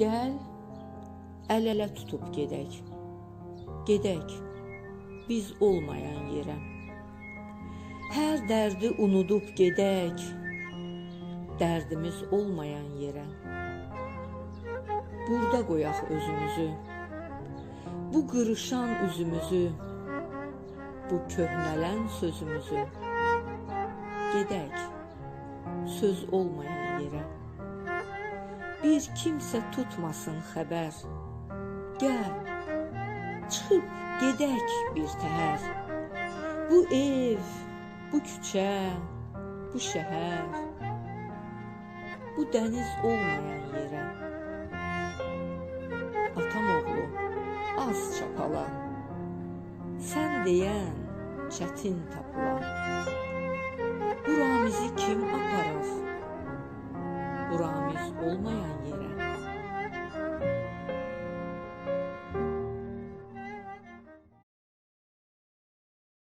Gəl, əl-ələ tutub gedək. Gedək biz olmayan yerə. Hər dərdi unudub gedək. Dərdimiz olmayan yerə. Burada qoyaq özümüzü. Bu qırışan üzümüzü. Bu köhnələn sözümüzü. Gedək söz olmayan yerə. Bir kimsə tutmasın xəbər. Gəl, çıxıb gedək bir təhər. Bu ev, bu küçə, bu şəhər, bu dəniz olmayan yerə. Atam oğlu, az çapala. Sən deyən çətin tapıla. Olmayan yerə.